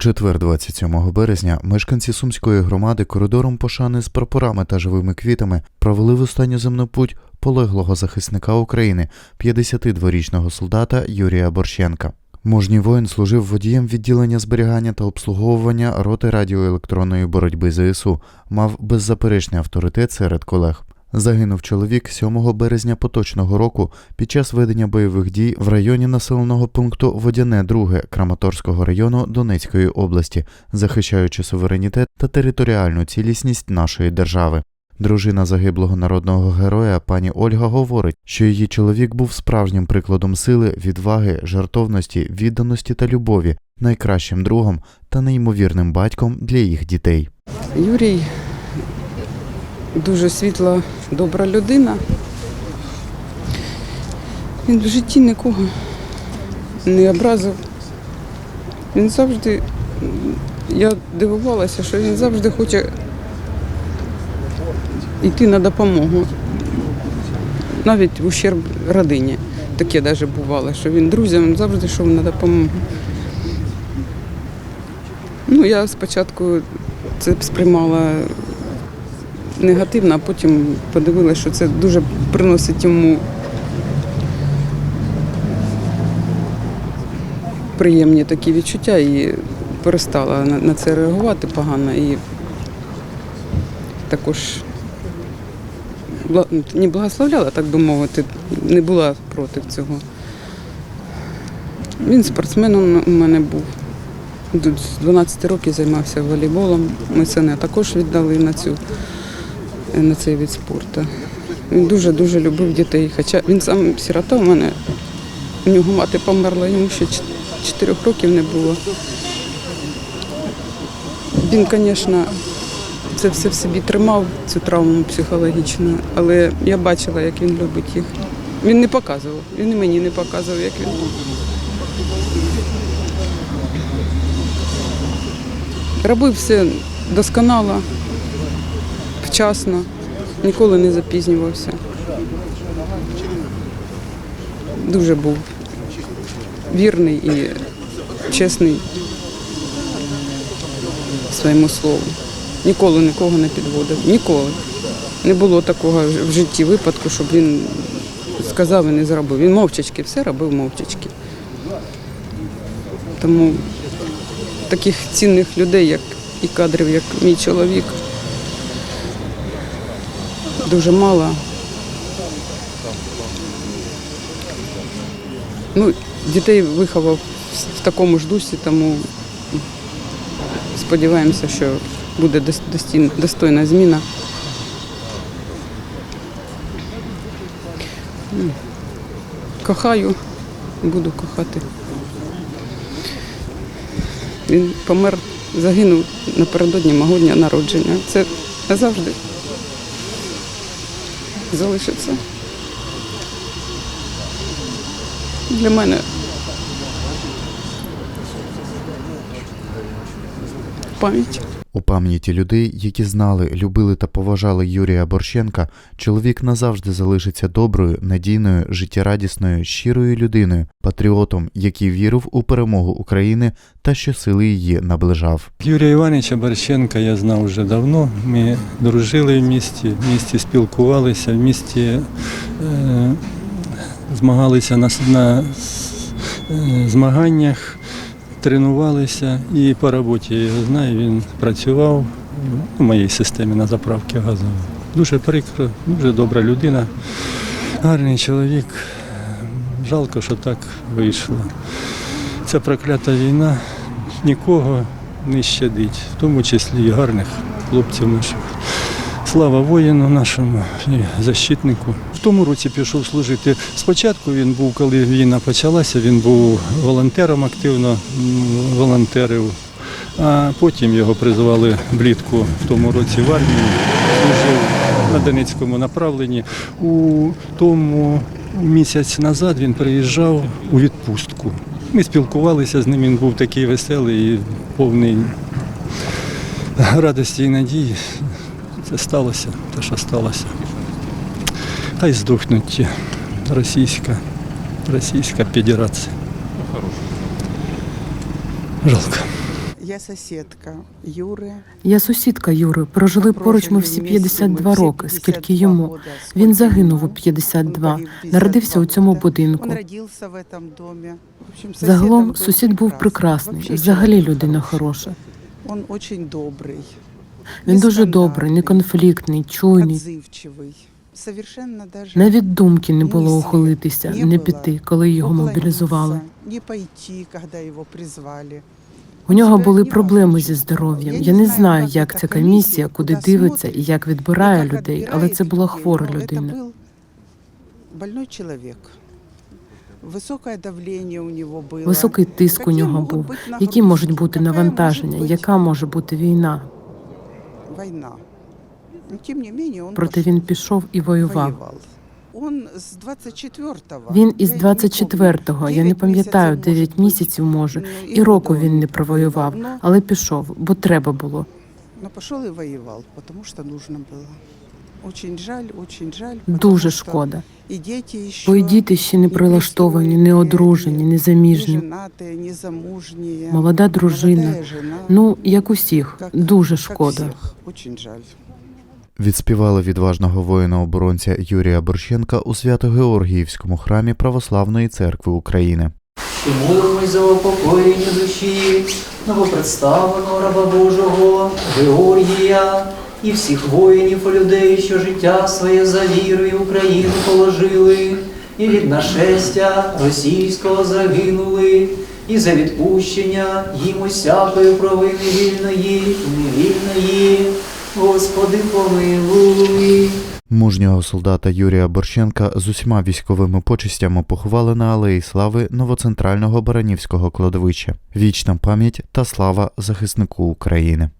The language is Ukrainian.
четвер, 27 березня, мешканці сумської громади коридором пошани з прапорами та живими квітами провели в останню земну путь полеглого захисника України, 52-річного солдата Юрія Борщенка. Мужній воїн служив водієм відділення зберігання та обслуговування роти радіоелектронної боротьби ЗСУ, мав беззаперечний авторитет серед колег. Загинув чоловік 7 березня поточного року під час ведення бойових дій в районі населеного пункту Водяне 2 Краматорського району Донецької області, захищаючи суверенітет та територіальну цілісність нашої держави. Дружина загиблого народного героя пані Ольга говорить, що її чоловік був справжнім прикладом сили, відваги, жартовності, відданості та любові, найкращим другом та неймовірним батьком для їх дітей. Юрій дуже світла, добра людина. Він в житті нікого не образив. Він завжди, я дивувалася, що він завжди хоче йти на допомогу. Навіть ущерб родині. Таке навіть бувало, що він друзям завжди йшов на допомогу. Ну, я спочатку це сприймала негативно, а потім подивилася, що це дуже приносить йому приємні такі відчуття і перестала на, це реагувати погано. І також не благословляла, так би мовити, не була проти цього. Він спортсменом у мене був. З 12 років займався волейболом. Ми сина також віддали на, цю, на цей від спорту. Він дуже-дуже любив дітей. Хоча він сам сирота у мене, у нього мати померла, йому ще 4 років не було. Він, звісно, це все в собі тримав, цю травму психологічну, але я бачила, як він любить їх. Він не показував, він і мені не показував, як він. Робив все досконало, вчасно, ніколи не запізнювався. Дуже був вірний і чесний своєму слову. Ніколи нікого не підводив. Ніколи. Не було такого в житті випадку, щоб він сказав і не зробив. Він мовчачки, все робив мовчачки. Тому таких цінних людей, як і кадрів, як мій чоловік, дуже мало. Ну, дітей виховав в такому ж дусі, тому сподіваємося, що буде достойна зміна. Ну, Кохаю, буду кохати. Він помер, загинув напередодні мого дня народження. Це назавжди залишиться. Для мене пам'ять. У пам'яті людей, які знали, любили та поважали Юрія Борщенка, чоловік назавжди залишиться доброю, надійною, життєрадісною, щирою людиною, патріотом, який вірив у перемогу України та щосили її наближав. Юрія Івановича Борщенка я знав вже давно. Ми дружили в місті, в місті спілкувалися, в місті е, змагалися на, на е, змаганнях, тренувалися і по роботі я його знаю, він працював у моїй системі на заправці газової. Дуже прикро, дуже добра людина, гарний чоловік. Жалко, що так вийшло. Ця проклята війна нікого не щадить, в тому числі і гарних хлопців наших. Слава воїну нашому і защитнику. В тому році пішов служити. Спочатку він був, коли війна почалася, він був волонтером активно волонтерив, а потім його призвали влітку в тому році в армію. Служив на Донецькому направленні. У тому місяць назад він приїжджав у відпустку. Ми спілкувалися з ним, він був такий веселий і повний радості і надії. Це сталося, те, що сталося. Хай здохнуть ті російська, Російська Федерація. Жалко. Я сусідка Юри. Я сусідка Юри. Прожили поруч ми всі 52 роки, скільки йому. Він загинув у 52, народився у цьому будинку. Загалом сусід був прекрасний, взагалі людина хороша. Він дуже добрий, Він дуже добрий, неконфліктний, чуйний. Навіть думки не було ухилитися, не піти, коли його мобілізували. У нього були проблеми зі здоров'ям. Я не знаю, як ця комісія, куди дивиться і як відбирає людей, але це була хвора людина. Больной чоловік. Високе давлення у нього було. Високий тиск у нього був. Які можуть бути навантаження? Яка може бути війна? війна? Ну, тим не менее, он Проте пішов, він пішов і воював. воював. Он з 24-го. Він із я не 24-го, я не пам'ятаю, місяців, 9 місяців може. Ну, і року він не провоював, Ну, але пішов, бо треба було. Ну, пішов і воював, тому що потрібно было. Очень жаль, очень жаль. Дуже шкода. Ще Бо й діти ще не прилаштовані, не одружені, не заміжні. не замужні. Молода дружина. Ну, як усіх, дуже шкода. всех. Очень жаль. Відспівали відважного воїна-оборонця Юрія Борщенка у Свято-Георгіївському храмі Православної церкви України. І молимось за упокоєння душі новопредставленого раба Божого Георгія і всіх воїнів і людей, що життя своє за вірою в Україну положили, і від нашестя російського загинули, і за відпущення їм усякої провини вільної і невільної. Господи, помилуй. Мужнього солдата Юрія Борщенка з усіма військовими почистями поховали на алеї слави новоцентрального Баранівського кладовища. Вічна пам'ять та слава захиснику України.